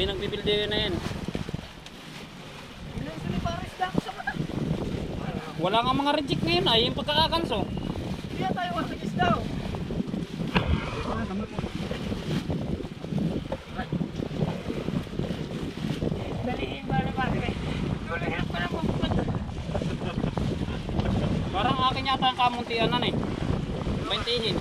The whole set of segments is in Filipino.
Binagbibilde na yan. Ilan sila ko sa mata. Wala nga mga reject ngayon ay yung pagkakakanso. Kaya tayo wala isda. oh. Dalihin ba naman eh. Dalihin pa naman pupunta. Parang akin yata ang kamuntian na eh. Maintihin.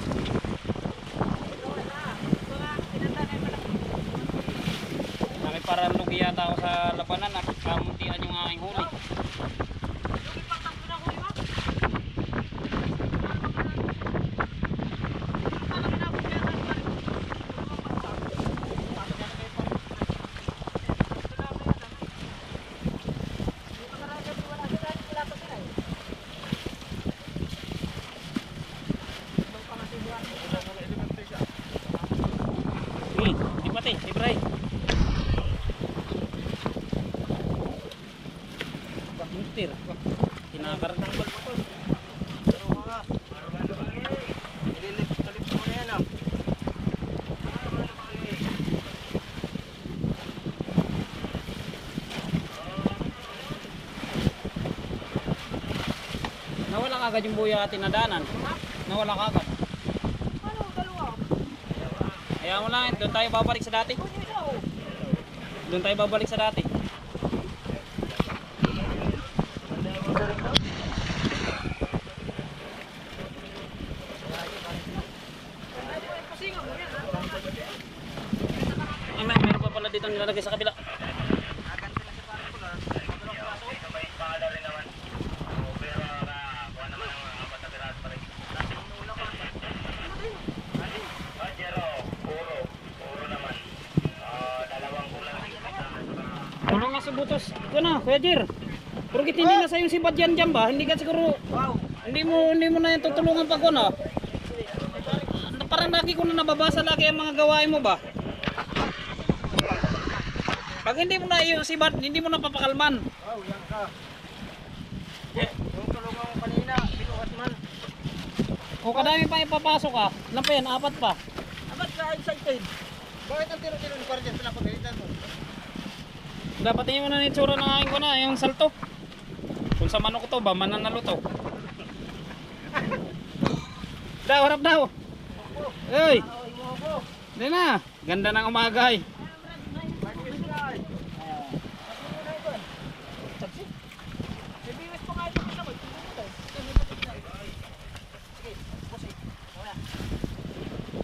Lugi yata ako sa labanan at kamuntian yung aking huli. Hmm, di pati, di bray. Bakmuntir. Kinakar ng balbutol. Nawala kagad yung buya at tinadanan. Nawala kagad. Ano, dalawa? Kaya mo lang, doon tayo babalik sa dati. Oh. Doon tayo babalik sa dati. Pasingaw mo yan ha. Ay, may, meron pa pala dito nilalagay sa kabila. Tulong nga sa butos. Ito na, Kuya Jir. Porkit hindi na sa'yo si Badyan dyan ba? Hindi ka siguro, Wow. hindi mo hindi mo na yung tutulungan pag ano. Parang lagi ko na nababasa lagi ang mga gawain mo ba? Pag hindi mo na yung si Bad, hindi mo na papakalman. Wow, yan ka. Yung tulungan ko kanina, binuhat man. Kung kadami pa ipapasok ka, ilan pa yan? Apat pa. Abat ka excited. Bakit ang tiro-tiro ni Parjan pinapagalitan mo? Dapat tingin mo na yung itsura ng aking ko na, yung salto. Kung sa manok to ba, mananalo to. daw, harap daw. Uy, hindi na. Ganda ng umaga eh.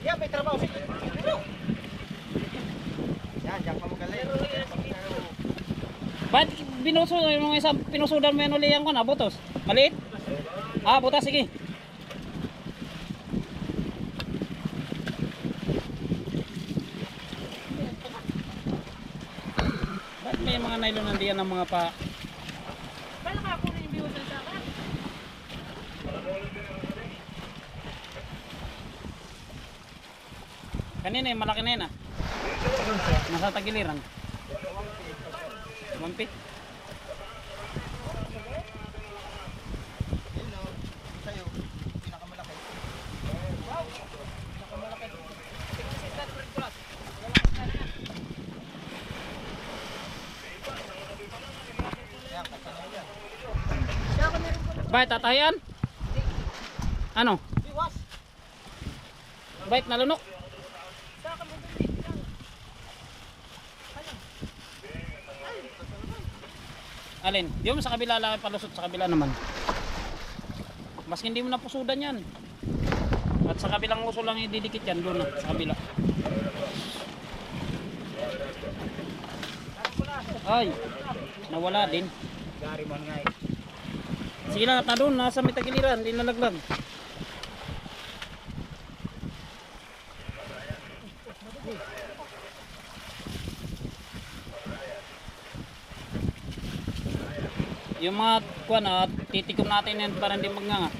Yan, may trabaho si Yan, diyan ka magaling. Ba't binuso yung isang pinusudan mo yan uli yan ko na, butos? Maliit? Ah, butas, sige. Ba't may mga nylon nandiyan ng mga pa... Paano ka kunin yung biwas sa akin? Kanina yung malaki na yun ah. Nasa tagiliran. Mampi. Yun o, sa'yo, pinakamalaki. Wow, pinakamalaki. Yan, kasa na yan. Siya ka meron ko na Bait, tatayan? Ano? Bait, nalunok? Siya ka mo din. Yan. Alin? Yung sa kabila lang palusot sa kabila naman. Mas hindi mo na pusudan yan. At sa kabilang uso lang ididikit yan doon sa kabila. Ay, nawala din. Gari mo nga eh. Sige na doon, nasa may tagiliran, hindi nalaglag. Yung mga kuan at ah, titikom natin yan para hindi magnganga.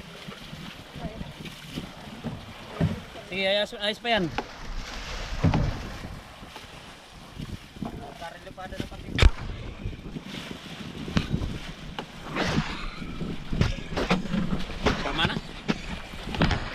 Sige, ayos, ayos pa yan. Karelyo pa na pati.